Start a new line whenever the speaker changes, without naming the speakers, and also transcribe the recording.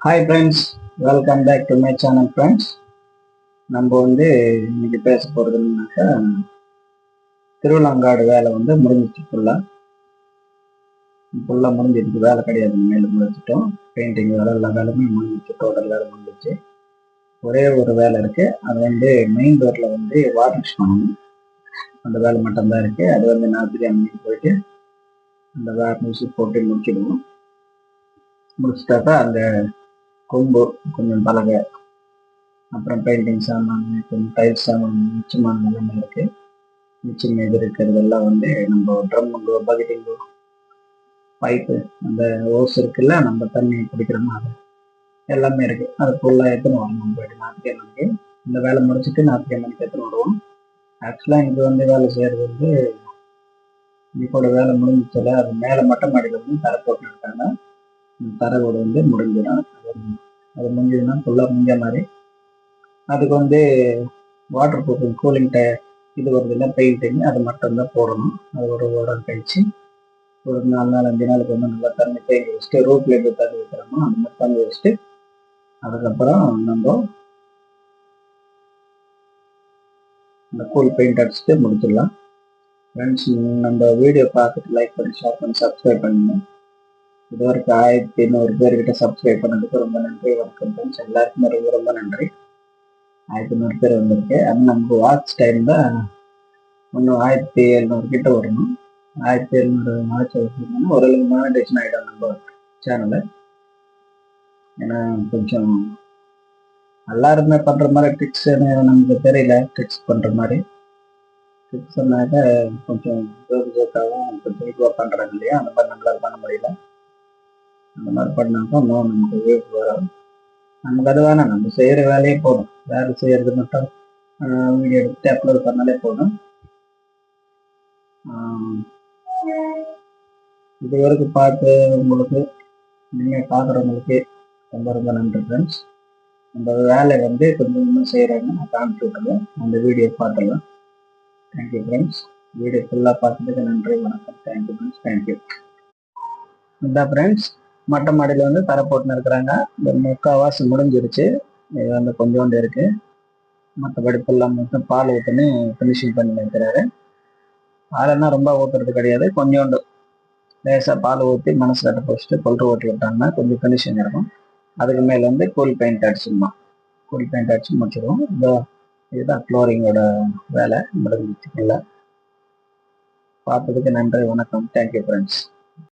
Hi friends welcome back to my channel friends நம்ம வந்து இன்னைக்கு பேச போகிறதுனாக்கா திருவிழாங்காடு வேலை வந்து முடிஞ்சிச்சு ஃபுல்லாக ஃபுல்லாக முடிஞ்சிருக்கு வேலை கிடையாது மேலே முடிச்சிட்டோம் பெயிண்டிங் வேலை எல்லா வேலையுமே முடிஞ்சிச்சு டோட்டல் வேலை முடிஞ்சிச்சு. ஒரே ஒரு வேலை இருக்குது அது வந்து மெயின் டோரில் வந்து வார்னிஷ் பண்ணணும் அந்த வேலை மட்டும்தான் இருக்குது அது வந்து நாற்பத்தி அன்னைக்கு போயிட்டு அந்த வார்னிஷ் போட்டு முடிச்சிடுவோம். முடிச்சிட்டாக்கா அந்த கொம்பு கொஞ்சம் பலகை அப்புறம் பெயிண்டிங் சாமான் கொஞ்சம் டைல்ஸ் சாமான் மிச்சமான எல்லாமே இருக்குது மிச்சம் மீது இருக்கிறதெல்லாம் வந்து நம்ம ட்ரம்முங்கோ பக்கெட்டிங்கோ பைப்பு அந்த ஓஸ் இருக்குல்ல நம்ம தண்ணி குடிக்கிற மாதிரி எல்லாமே இருக்குது அது ஃபுல்லாக எடுத்துன்னு வரணும். போயிட்டு ஞாயிற்றுக்கிழமைக்கு இந்த வேலை முடிச்சுட்டு ஞாயிற்றுக்கிழமைக்கு எடுத்துன்னு வருவோம். ஆக்சுவலாக எனக்கு வந்து வேலை செய்கிறது வந்து இப்போட வேலை முடிஞ்சிச்சல அது மேலே மட்டும் மாடியில் வந்து தரை போட்டு இருக்காங்க. தரவோடு தரை வந்து முடிஞ்சிடும். அது முடிஞ்சதுன்னா ஃபுல்லாக முடிஞ்ச மாதிரி. அதுக்கு வந்து வாட்டர் ப்ரூஃபிங் கூலிங் டயர் இது வருது இல்லை பெயிண்டிங் அது மட்டும்தான் போடணும். அது ஒரு வாரம் கழிச்சு ஒரு நாலு நாள் அஞ்சு நாளுக்கு வந்து நல்லா தண்ணி தேங்கி வச்சுட்டு ரோட்ல எப்படி தண்ணி வைக்கிறோமோ அந்த மாதிரி தண்ணி வச்சுட்டு அதுக்கப்புறம் நம்ம அந்த கூல் பெயிண்ட் அடிச்சுட்டு முடிச்சிடலாம். ஃப்ரெண்ட்ஸ் நம்ம வீடியோ பார்த்துட்டு லைக் பண்ணி ஷேர் பண்ணி சப்ஸ்கிரைப் பண்ணுங்க. இது வரைக்கும் ஆயிரத்தி நூறு பேர்கிட்ட சப்ஸ்கிரைப் பண்ணதுக்கு ரொம்ப நன்றி வணக்கம் ஃப்ரெண்ட்ஸ் எல்லாருக்குமே ரொம்ப ரொம்ப நன்றி. ஆயிரத்தி நூறு பேர் வந்திருக்கு. ஆனால் நமக்கு வாட்ச் டைம் தான் இன்னும் ஆயிரத்தி எழுநூறு கிட்ட வரணும். ஆயிரத்தி எழுநூறு வாட்ச் வச்சுருந்தோம்னா ஓரளவுக்கு மானிட்டேஷன் ஆகிடும் நம்ம சேனலு ஏன்னா கொஞ்சம் எல்லாருமே பண்ணுற மாதிரி ட்ரிக்ஸ் நமக்கு தெரியல ட்ரிக்ஸ் பண்ணுற மாதிரி. ட்ரிக்ஸ்னாக்க கொஞ்சம் ஜோக் ஜோக்காகவும் கொஞ்சம் இதுவாக பண்ணுறாங்க இல்லையா? அந்த மாதிரி நம்மளால் பண்ண முடியல. அந்த மாதிரி பண்ணாக்கா இன்னும் நமக்கு வியூஸ் வரும் நமக்கு அது வேணாம். நம்ம செய்கிற வேலையே போதும். வேலை செய்யறது மட்டும் வீடியோ எடுத்து அப்லோட் பண்ணாலே போதும். இது வரைக்கும் பார்த்து உங்களுக்கு நீங்கள் பார்க்குறவங்களுக்கு ரொம்ப ரொம்ப நன்றி ஃப்ரெண்ட்ஸ் நம்ம வேலை வந்து கொஞ்சம் கொஞ்சம் செய்கிறாங்க நான் காமிச்சு விட்டுருவேன் அந்த வீடியோ பார்த்துடலாம். தேங்க்யூ ஃப்ரெண்ட்ஸ் வீடியோ ஃபுல்லாக பார்த்ததுக்கு நன்றி வணக்கம். Thank you friends thank you இந்த ஃப்ரெண்ட்ஸ் மொட்டை மாடியில் வந்து தரை போட்டுன்னு இருக்கிறாங்க. இந்த முக்கால்வாசி முடிஞ்சிருச்சு. இது வந்து கொஞ்சோண்டு இருக்குது மற்றபடி ஃபுல்லாக மட்டும் பால் ஊற்றுன்னு ஃபினிஷிங் பண்ணி வைக்கிறாரு. பாலெல்லாம் ரொம்ப ஊற்றுறது கிடையாது. கொஞ்சோண்டு லேசாக பால் ஊற்றி மனசில் கட்ட போச்சுட்டு கொல்ற ஓட்டி விட்டாங்கன்னா கொஞ்சம் ஃபினிஷிங் இருக்கும். அதுக்கு மேலே வந்து கூல் பெயிண்ட் அடிச்சிடணும் கூல் பெயிண்ட் அடிச்சு முடிச்சிடுவோம். இதோ இதுதான் ஃப்ளோரிங்கோட வேலை. முடிஞ்சிச்சு பார்த்ததுக்கு நன்றி. வணக்கம். Thank you friends